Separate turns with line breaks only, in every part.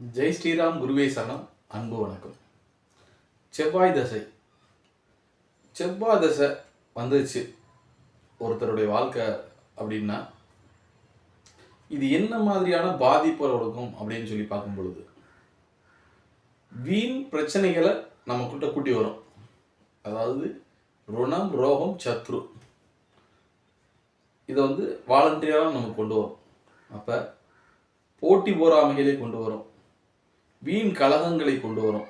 ஜெய் ஸ்ரீராம் குருவே சனம் அன்பு வணக்கம். செவ்வாய் தசை. செவ்வாய் தசை வந்துச்சு ஒருத்தருடைய வாழ்க்கை அப்படின்னா இது என்ன மாதிரியான பாதிப்பை கொடுக்கும் அப்படின்னு சொல்லி பார்க்கும் பொழுது வீண் பிரச்சனைகளை நம்ம கிட்ட கூட்டி வரும். அதாவது ருணம் ரோகம் சத்ரு. இதை வந்து வாலண்டியராக நம்ம கொண்டு வரும். அப்போ போட்டி போராமைகளே கொண்டு வரும். வீண் கலகங்களை கொண்டு வரும்.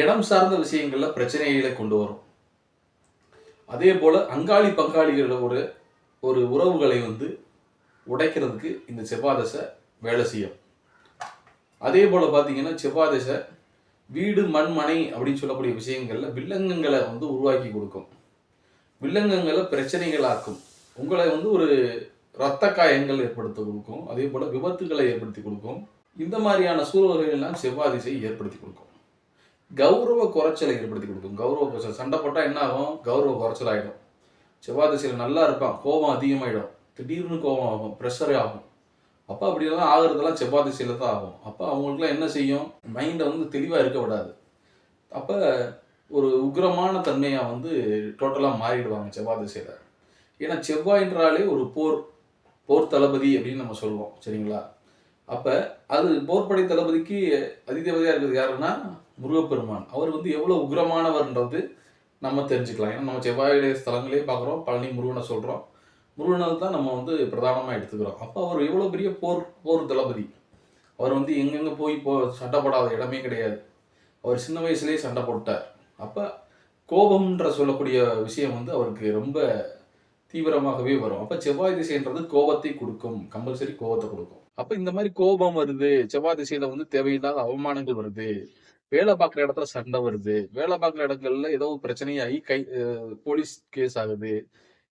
இடம் சார்ந்த விஷயங்களில் பிரச்சனைகளை கொண்டு வரும். அதே போல் அங்காளி பங்காளிகளோட ஒரு ஒரு உறவுகளை வந்து உடைக்கிறதுக்கு இந்த செவ்வாதசை வேலை செய்யும். அதே போல் பார்த்தீங்கன்னா செவ்வாதசை வீடு மண் மனை அப்படின்னு சொல்லக்கூடிய விஷயங்களில் வில்லங்கங்களை வந்து உருவாக்கி கொடுக்கும். வில்லங்கங்களை பிரச்சனைகளாக்கும். உங்களை வந்து ஒரு இரத்த காயங்கள் ஏற்படுத்தி கொடுக்கும். அதே போல் விபத்துகளை ஏற்படுத்தி கொடுக்கும். இந்த மாதிரியான சூழல்கள் எல்லாம் செவ்வாய் ஏற்படுத்தி கொடுக்கும். கௌரவ குறைச்சலை ஏற்படுத்தி கொடுக்கும். கௌரவ குறைச்சல். சண்டை போட்டால் என்ன ஆகும்? கௌரவ குறைச்சல் ஆகிடும் செவ்வாய் திசையில் நல்லா இருப்பான். கோபம் அதிகமாகிடும் திடீர்னு கோபம் ஆகும். ப்ரெஷரே ஆகும். அப்போ அப்படியெல்லாம் ஆகுறதெல்லாம் செவ்வாய் திசையில் தான் ஆகும். அப்போ அவங்களுக்குலாம் என்ன செய்யும்? மைண்டை வந்து தெளிவாக இருக்க விடாது. அப்போ ஒரு உக்ரமான தன்மையாக வந்து டோட்டலாக மாறிடுவாங்க செவ்வாய் திசையில். ஏன்னா செவ்வாயின்றாலே ஒரு போர். போர் தளபதி அப்படின்னு நம்ம சொல்லுவோம். சரிங்களா? அப்போ அது போர்படை தளபதிக்கு அதிதேவதையாக இருக்கிறது யாருன்னா முருகப்பெருமான். அவர் வந்து எவ்வளோ உக்ரமானவர்ன்றது நம்ம தெரிஞ்சுக்கலாம். ஏன்னா நம்ம செவ்வாயுடைய ஸ்தலங்களே பார்க்குறோம் பழனி முருகனை சொல்கிறோம் முருகனை தான் நம்ம வந்து பிரதானமாக எடுத்துக்கிறோம். அப்போ அவர் எவ்வளோ பெரிய போர் போர் தளபதி. அவர் வந்து எங்கெங்கே போய் போ சண்டை போடாத இடமே கிடையாது. அவர் சின்ன வயசுலேயே சண்டை போட்டார். அப்போ கோபம்ன்ற சொல்லக்கூடிய விஷயம் வந்து அவருக்கு ரொம்ப தீவிரமாகவே வரும். அப்போ செவ்வாய் திசைன்றது கோபத்தை கொடுக்கும் கம்பல்சரி கோபத்தை கொடுக்கும். அப்ப இந்த மாதிரி கோபம் வருது செவ்வாய் திசையில வந்து தேவையில்லாத அவமானங்கள் வருது வேலை பார்க்குற இடத்துல சண்டை வருது வேலை பார்க்குற இடங்கள்ல ஏதோ பிரச்சனையாகி கை போலீஸ் கேஸ் ஆகுது.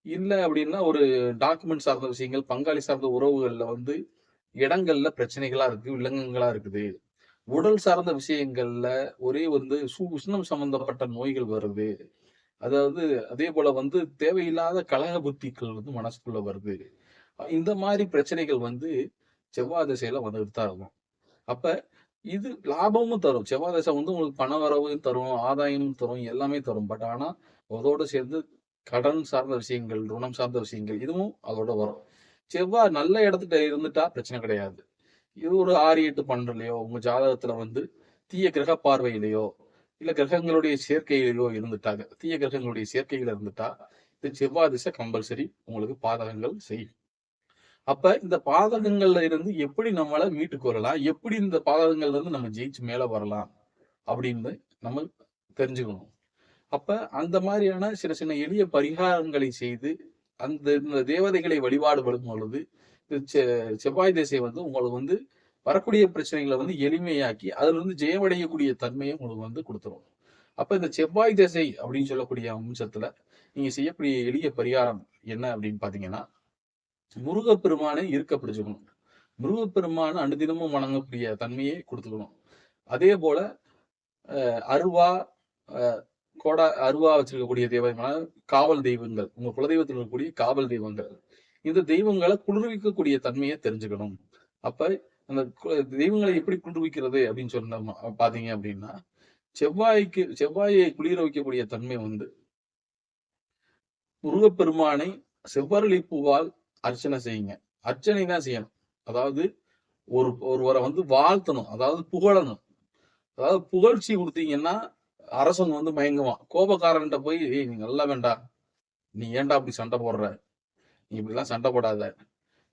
இல்லை அப்படின்னா ஒரு டாக்குமெண்ட் சார்ந்த விஷயங்கள் பங்காளி சார்ந்த உறவுகள்ல வந்து இடங்கள்ல பிரச்சனைகளா இருக்கு விலங்குகளா இருக்குது. உடல் சார்ந்த விஷயங்கள்ல ஒரே வந்து சு உஷ்ணம் சம்பந்தப்பட்ட நோய்கள் வருது. அதாவது அதே போல வந்து தேவையில்லாத கலக புத்திகள் வந்து மனசுக்குள்ள வருது. இந்த மாதிரி பிரச்சனைகள் வந்து செவ்வாய் திசையில வந்துட்டு தான் இருக்கும். அப்ப இது லாபமும் தரும். செவ்வாய் திசை வந்து உங்களுக்கு பண வரவும் தரும் ஆதாயமும் தரும் எல்லாமே தரும். பட் ஆனா அதோட சேர்ந்து கடன் சார்ந்த விஷயங்கள் ருணம் சார்ந்த விஷயங்கள் இதுவும் அதோட வரும். செவ்வாய் நல்ல இடத்துல இருந்துட்டா பிரச்சனை கிடையாது. இது ஒரு ஆறு எட்டு பன்னெண்டுலையோ உங்க ஜாதகத்துல வந்து தீய கிரக பார்வையிலையோ இல்ல கிரகங்களுடைய சேர்க்கையிலையோ இருந்துட்டாங்க. தீய கிரகங்களுடைய சேர்க்கையில இருந்துட்டா இது செவ்வாய் திசை கம்பல்சரி உங்களுக்கு பாதகங்கள் செய்யும். அப்ப இந்த பாதகங்கள்ல இருந்து எப்படி நம்மளை மீட்டுக்கு வரலாம் எப்படி இந்த பாதகங்கள்ல இருந்து நம்ம ஜெயிச்சு மேல வரலாம்? அப்படின்னு நம்ம தெரிஞ்சுக்கணும். அப்ப அந்த மாதிரியான சின்ன சின்ன எளிய பரிகாரங்களை செய்து அந்த இந்த தேவதைகளை வழிபாடுபடும் பொழுது இந்த செ- செவ்வாய் திசை வந்து உங்களுக்கு வந்து வரக்கூடிய பிரச்சனைகளை வந்து எளிமையாக்கி அதுல இருந்து ஜெயமடையக்கூடிய தன்மையை உங்களுக்கு வந்து கொடுத்துரும். அப்ப இந்த செவ்வாய் திசை அப்படின்னு சொல்லக்கூடிய அம்சத்துல நீங்க செய்யக்கூடிய எளிய பரிகாரம் என்ன அப்படின்னு பாத்தீங்கன்னா முருகப்பெருமானை இருக்க பிடிச்சுக்கணும் முருகப்பெருமானை அனுதினமும் வணங்கக்கூடிய தன்மையை கொடுத்துக்கணும். அதே போல அஹ், அருவா அஹ், கோடா அருவா வச்சிருக்கக்கூடிய தெய்வங்கள் காவல் தெய்வங்கள். உங்க குலதெய்வத்தில் இருக்கக்கூடிய காவல் தெய்வங்கள். இந்த தெய்வங்களை குளிர்விக்கக்கூடிய தன்மையை தெரிஞ்சுக்கணும். அப்ப அந்த கு- தெய்வங்களை எப்படி குளிர்விக்கிறது அப்படின்னு சொன்ன பாத்தீங்க அப்படின்னா செவ்வாய்க்கு செவ்வாயை குளிர வைக்கக்கூடிய தன்மை வந்து முருகப்பெருமானை செவ்வரளி பூவால் அர்ச்சனை செய்யுங்க. அர்ச்சனை தான் செய்யணும். அதாவது ஒரு ஒருவரை வந்து வாழ்த்தணும். அதாவது புகழணும். அதாவது புகழ்ச்சி கொடுத்தீங்கன்னா அரசன் வந்து மயங்குவான். கோபக்காரன்ட்ட போய் ஏய் நீ நல்லா வேண்டாம் நீ ஏன்டா அப்படி சண்டை போடுற? நீ இப்படிலாம் சண்டை போடாத.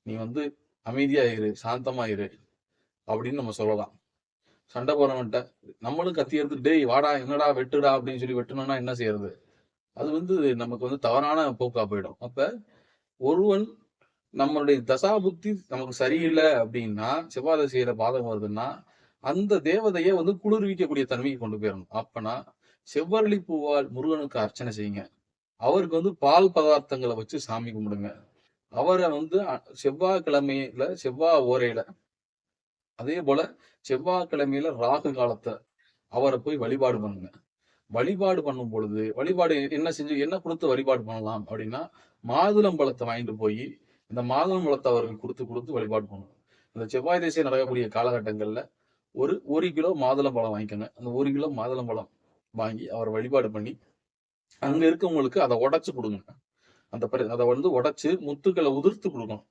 நீ வந்து அமைதியா இரு சாந்தமா இரு. அப்படின்னு நம்ம சொல்லலாம். சண்டை போறவன்ட்ட நம்மளும் கத்தி எடுத்து டேய் வாடா என்னடா வெட்டுடா? அப்படின்னு சொல்லி வெட்டணும்னா என்ன செய்யறது? அது வந்து நமக்கு வந்து தவறான போக்கா போயிடும். அப்ப ஒருவன் நம்மளுடைய தசாபுத்தி நமக்கு சரியில்லை அப்படின்னா செவ்வாய் பாதகம் வருதுன்னா அந்த தேவதையை வந்து குளிர்விக்கக்கூடிய தன்மைக்கு கொண்டு போயிடணும். அப்பனா செவ்வரளி பூவால் முருகனுக்கு அர்ச்சனை செய்யுங்க. அவருக்கு வந்து பால் பதார்த்தங்களை வச்சு சாமி கும்பிடுங்க. அவரை வந்து செவ்வாய்க்கிழமையில செவ்வாய் ஓரையில அதே போல செவ்வாய்க்கிழமையில ராகு காலத்தை அவரை போய் வழிபாடு பண்ணுங்க. வழிபாடு பண்ணும் பொழுது வழிபாடு என்ன செஞ்சு என்ன கொடுத்து வழிபாடு பண்ணலாம் அப்படின்னா மாதுளம்பழத்தை வாங்கிட்டு போய் இந்த மாதுளம்பழத்தை அவருக்கு கொடுத்து கொடுத்து வழிபாடு பண்ணணும். இந்த செவ்வாய் திசை நடக்கக்கூடிய காலகட்டங்கள்ல ஒரு ஒரு கிலோ மாதுளம்பழம் வாங்கிக்கோங்க. அந்த ஒரு கிலோ மாதுளம்பழம் வாங்கி அவர் வழிபாடு பண்ணி அங்க இருக்கவங்களுக்கு அதை உடைச்சு கொடுங்க. அந்த பிர- அதை வந்து உடைச்சு முத்துக்களை உதிர்த்து கொடுக்கணும்.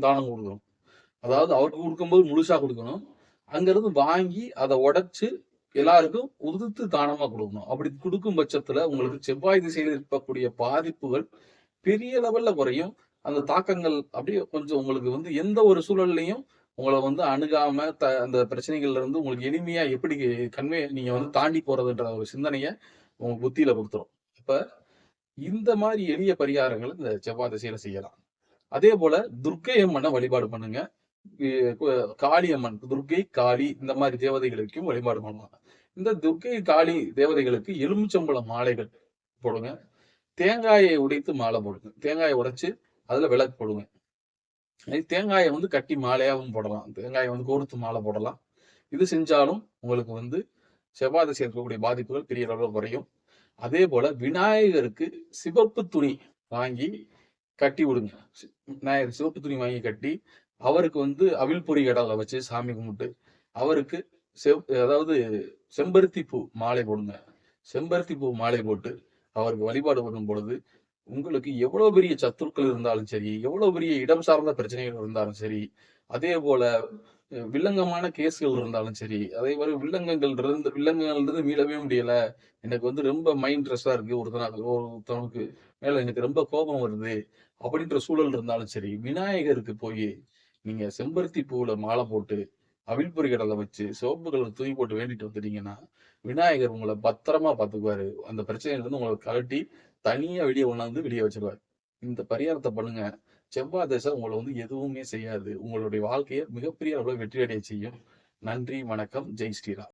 தானம் கொடுக்கணும். அதாவது அவருக்கு கொடுக்கும்போது முழுசா கொடுக்கணும். அங்க இருந்து வாங்கி அதை உடைச்சு எல்லாருக்கும் உதிர்த்து தானமா கொடுக்கணும். அப்படி கொடுக்கும் பட்சத்துல உங்களுக்கு செவ்வாய் திசையில் இருக்கக்கூடிய பாதிப்புகள் பெரிய லெவல்ல குறையும். அந்த தாக்கங்கள் அப்படியே கொஞ்சம் உங்களுக்கு வந்து எந்த ஒரு சூழல்லையும் உங்களை வந்து அணுகாம த அந்த பிரச்சனைகள்ல இருந்து உங்களுக்கு எளிமையா எப்படி கன்வே நீங்க வந்து தாண்டி போறதுன்ற ஒரு சிந்தனையை உங்க புத்தியில கொடுத்துரும். இப்ப இந்த மாதிரி எளிய பரிகாரங்களை இந்த செவ்வாய் திசையில செய்யலாம். அதே போல துர்க்கை அம்மனை வழிபாடு பண்ணுங்க. காளியம்மன் காளி அம்மன் துர்க்கை காளி இந்த மாதிரி தேவதைகளுக்கும் வழிபாடு பண்ணுவாங்க. இந்த துர்க்கை காளி தேவதைகளுக்கு எலுமிச்சம்பழம் மாலைகள் போடுங்க. தேங்காயை உடைத்து மாலை போடுங்க. தேங்காயை உடைச்சு அதுல விளக்கு போடுங்க. இது தேங்காயை வந்து கட்டி மாலையாகவும் போடலாம். தேங்காயை வந்து கோர்த்து மாலை போடலாம். இது செஞ்சாலும் உங்களுக்கு வந்து செவ்வாய் திசையில் இருக்கக்கூடிய பாதிப்புகள் பெரிய அளவில் குறையும். அதே போல விநாயகருக்கு சிவப்பு துணி வாங்கி கட்டி விடுங்க. விநாயகர் சிவப்பு துணி வாங்கி கட்டி அவருக்கு வந்து அவில் பொறி கடலை வச்சு சாமி கும்பிட்டு அவருக்கு செவ் அதாவது செம்பருத்தி பூ மாலை போடுங்க. செம்பருத்தி பூ மாலை போட்டு அவருக்கு வழிபாடு பண்ணும் பொழுது உங்களுக்கு எவ்வளவு பெரிய சத்துருக்கள் இருந்தாலும் சரி எவ்வளவு பெரிய இடம் சார்ந்த பிரச்சனைகள் இருந்தாலும் சரி அதே போல வில்லங்கமான கேஸ்கள் இருந்தாலும் சரி அதே மாதிரி வில்லங்கங்கள் இருந்து வில்லங்கங்கள் இருந்து மீளவே முடியல. எனக்கு வந்து ரொம்ப மைண்ட் ஸ்ட்ரெஸ்ஸா இருக்கு. ஒருத்தனால ஒருத்தவனுக்கு மேல எனக்கு ரொம்ப கோபம் வருது. அப்படின்ற சூழல் இருந்தாலும் சரி விநாயகருக்கு போய் நீங்க செம்பருத்தி பூவுல மாலை போட்டு அவிழ்பொறி கடலை வச்சு சிவப்பு கலர் தூக்கி போட்டு வேண்டிட்டு வந்துட்டீங்கன்னா விநாயகர் உங்களை பத்திரமா பாத்துக்குவாரு அந்த பிரச்சனையில இருந்து உங்களை கழட்டி தனியா வெளியே கொண்டாந்து வெளியே வச்சிருவாரு. இந்த பரிகாரத்தை பண்ணுங்க. செவ்வாய் தசை உங்களை வந்து எதுவுமே செய்யாது. உங்களுடைய வாழ்க்கையை மிகப்பெரிய அளவில் வெற்றி அடைய செய்யும். நன்றி வணக்கம். ஜெய் ஸ்ரீராம்.